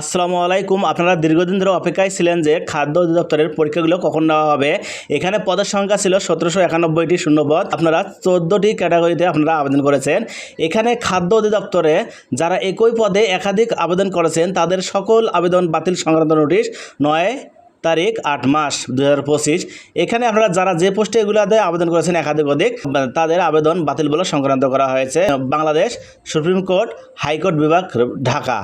আসসালামু আলাইকুম। আপনারা দীর্ঘদিন ধরে অপেক্ষায় ছিলেন যে খাদ্য অধিদপ্তরের পরীক্ষাগুলো কখন নেওয়া হবে। এখানে পদের সংখ্যা ছিল সতেরোশো একানব্বইটি শূন্যপদ। আপনারা চোদ্দোটি ক্যাটাগরিতে আপনারা আবেদন করেছেন। এখানে খাদ্য অধিদপ্তরে যারা একই পদে একাধিক আবেদন করেছেন, তাদের সকল আবেদন বাতিল সংক্রান্ত নোটিশ নয় তারিখ, আট মাস দু হাজার পঁচিশ। এখানে আপনারা যারা যে পোস্টে এগুলাতে আবেদন করেছেন একাধিক অধিক, তাদের আবেদন বাতিল বলে সংক্রান্ত করা হয়েছে। বাংলাদেশ সুপ্রিম কোর্ট হাইকোর্ট বিভাগ, ঢাকা।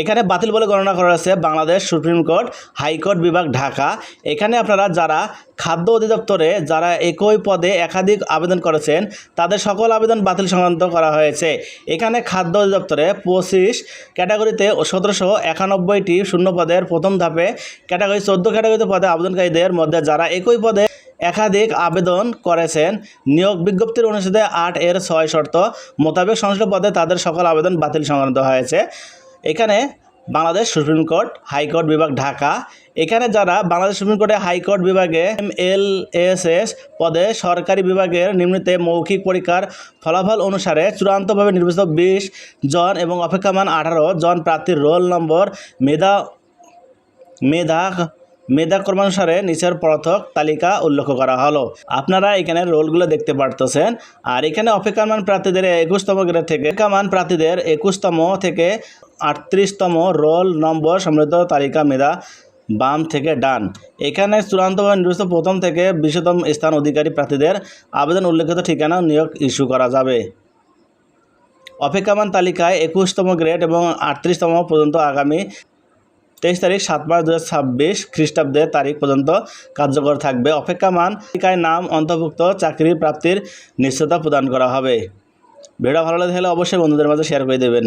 এখানে বাতিল বলে গণনা করা হয়েছে বাংলাদেশ সুপ্রিম কোর্ট হাইকোর্ট বিভাগ, ঢাকা। এখানে আপনারা যারা খাদ্য অধিদপ্তরে যারা একই পদে একাধিক আবেদন করেছেন, তাদের সকল আবেদন বাতিল সংক্রান্ত করা হয়েছে। এখানে খাদ্য অধিদপ্তরে পঁচিশ ক্যাটাগরিতে সতেরোশো একানব্বইটি শূন্য পদের প্রথম ধাপে ক্যাটাগরি চোদ্দ ক্যাটাগরিতে পদে আবেদনকারীদের মধ্যে যারা একই পদে একাধিক আবেদন করেছেন, নিয়োগ বিজ্ঞপ্তির অনুসারে আট এর ছয় শর্ত মোতাবেক সংশ্লিষ্ট পদে তাদের সকল আবেদন বাতিল সংক্রান্ত হয়েছে। এখানে বাংলাদেশ সুপ্রিম কোর্ট হাইকোর্ট বিভাগ ঢাকা। এখানে যারা বাংলাদেশ সুপ্রিম কোর্টে হাইকোর্ট বিভাগে এম এল এস এস পদে সরকারি বিভাগের নিম্নতে মৌখিক পরীক্ষার ফলাফল অনুসারে চূড়ান্তভাবে নির্বাচিত বিশ জন এবং অপেক্ষামান আঠারো জন প্রার্থীর রোল নম্বর মেধা মেধা মেধা ক্রমানুসারে নিচের পৃথক তালিকা উল্লেখ করা হলো। আপনারা এখানে রোলগুলো দেখতে পারতেছেন। আর এখানে অপেক্ষামান প্রার্থীদের একুশতম গ্রেড থেকে অপেক্ষামান প্রার্থীদের একুশতম থেকে আটত্রিশতম রোল নম্বর সমৃদ্ধ তালিকা মেধা বাম থেকে ডান। এখানে চূড়ান্তভাবে নির্বাচিত প্রথম থেকে বিশতম স্থান অধিকারী প্রার্থীদের আবেদন উল্লেখিত ঠিকানা নিয়োগ ইস্যু করা যাবে। অপেক্ষামান তালিকায় একুশতম গ্রেড এবং আটত্রিশতম পর্যন্ত আগামী তেইশ তারিখ সাত মার্চ দু ছাব্বিশ খ্রিস্টাব্দের তারিখ পর্যন্ত কার্যকর থাকবে। অপেক্ষামান তালিকায় নাম অন্তর্ভুক্ত চাকরি প্রাপ্তির নিশ্চয়তা প্রদান করা হবে। ভিডিও ভালো লাগলে অবশ্যই বন্ধুদের মাঝে শেয়ার করে দেবেন।